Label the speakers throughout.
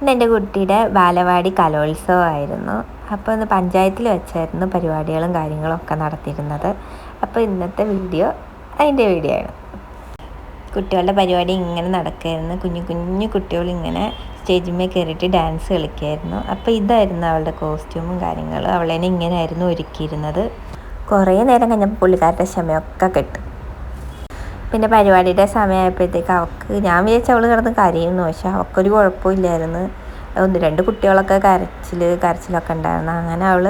Speaker 1: ഇന്ന് എന്റെ കുട്ടിയുടെ ബാലവാടി കലോത്സവമായിരുന്നു. അപ്പോൾ ഇന്ന് പഞ്ചായത്തിൽ വെച്ചായിരുന്നു പരിപാടികളും കാര്യങ്ങളും ഒക്കെ നടത്തിയിരുന്നത്. അപ്പോൾ ഇന്നത്തെ വീഡിയോ അതിന്റെ വീഡിയോ ആണ്. കുട്ടികളുടെ പരിപാടി ഇങ്ങനെ നടക്കുകയായിരുന്നു കുഞ്ഞു കുഞ്ഞു കുട്ടികൾ ഇങ്ങനെ സ്റ്റേജിന്മേൽ കയറിയിട്ട് ഡാൻസ് കളിക്കുമായിരുന്നു അപ്പോൾ ഇതായിരുന്നു അവളുടെ കോസ്റ്റ്യൂമും കാര്യങ്ങളും. അവളെന്നെ ഇങ്ങനെയായിരുന്നു ഒരുക്കിയിരുന്നത്. കുറേ നേരം കഴിഞ്ഞപ്പോൾ പുള്ളിക്കാരുടെ ക്ഷമയൊക്കെ കെട്ടു. പിന്നെ പരിപാടിയുടെ സമയമായപ്പോഴത്തേക്ക് അവൾക്ക് ഞാൻ വിചാരിച്ച അവൾ കിടന്ന് കരയുന്നു. പക്ഷെ അവൾക്കൊരു കുഴപ്പമില്ലായിരുന്നു. ഒന്ന് രണ്ട് കുട്ടികളൊക്കെ കരച്ചിൽ കരച്ചിലൊക്കെ ഉണ്ടായിരുന്നു. അങ്ങനെ അവൾ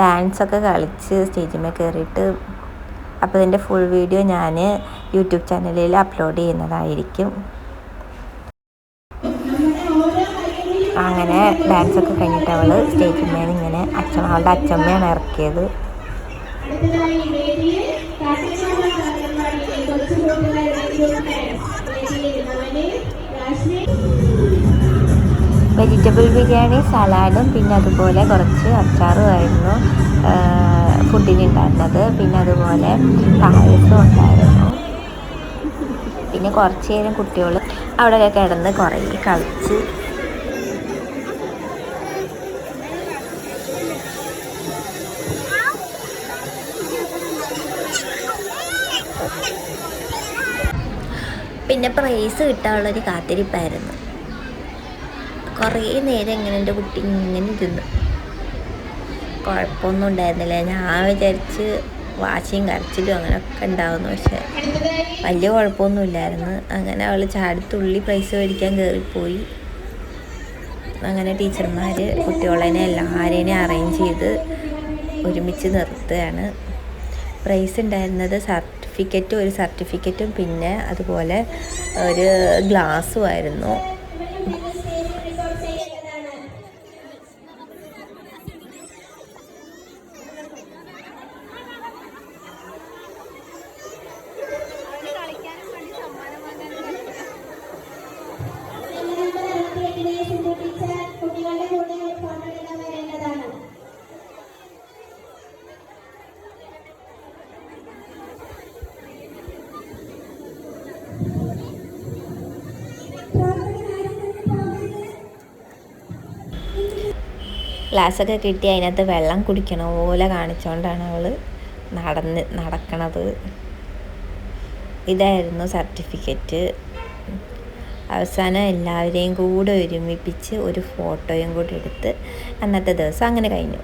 Speaker 1: ഡാൻസൊക്കെ കളിച്ച് സ്റ്റേജിന്മേൽ കയറിയിട്ട് അപ്പോൾ ഇതിന്റെ ഫുൾ വീഡിയോ ഞാൻ യൂട്യൂബ് ചാനലിൽ അപ്ലോഡ് ചെയ്യുന്നതായിരിക്കും. അങ്ങനെ ഡാൻസൊക്കെ കഴിഞ്ഞിട്ട് അവൾ സ്റ്റേജിന്മേൽ ഇങ്ങനെ അച്ഛൻ അവളുടെ അച്ഛമ്മയാണ് ഇറക്കിയത്. വെജിറ്റബിൾ ബിരിയാണി സലാഡും പിന്നെ അതുപോലെ കുറച്ച് അച്ചാറുമായിരുന്നു ഫുഡിന് ഉണ്ടായിരുന്നത്. പിന്നെ അതുപോലെ പായസം ഉണ്ടായിരുന്നു. പിന്നെ കുറച്ച് നേരം കുട്ടികൾ അവിടെയൊക്കെ കിടന്ന് കുറേ കളിച്ച്. പിന്നെ പ്രൈസ് കിട്ടാനുള്ളൊരു കാത്തിരിപ്പായിരുന്നു. കുറേ നേരം ഇങ്ങനെ എന്റെ കുട്ടി ഇങ്ങനെ ഇരുന്നു. കുഴപ്പമൊന്നും ഉണ്ടായിരുന്നില്ല. ഞാൻ വിചാരിച്ച് വാശിയും കരച്ചിലും അങ്ങനെയൊക്കെ ഉണ്ടാവുന്നു. പക്ഷെ വലിയ കുഴപ്പമൊന്നുമില്ലായിരുന്നു അങ്ങനെ അവൾ ചാടിത്തുള്ളി പൈസ മേടിക്കാൻ കയറിപ്പോയി. അങ്ങനെ ടീച്ചർമാർ കുട്ടികളെ എല്ലാവരെയും അറേഞ്ച് ചെയ്ത് ഒരുമിച്ച് നിർത്തുകയാണ്. പ്രൈസ് ഉണ്ടായിരുന്നത് സർട്ടിഫിക്കറ്റും ഒരു സർട്ടിഫിക്കറ്റും പിന്നെ അതുപോലെ ഒരു ഗ്ലാസ്സും ആയിരുന്നു. ഗ്ലാസ്സൊക്കെ കിട്ടി അതിനകത്ത് വെള്ളം കുടിക്കണ പോലെ കാണിച്ചുകൊണ്ടാണ് അവൾ നടന്ന് നടക്കണത്. ഇതായിരുന്നു സർട്ടിഫിക്കറ്റ്. അവസാനം എല്ലാവരെയും കൂടെ ഒരുമിപ്പിച്ച് ഒരു ഫോട്ടോയും കൂടി എടുത്ത് അന്നത്തെ ദിവസം അങ്ങനെ കഴിഞ്ഞു.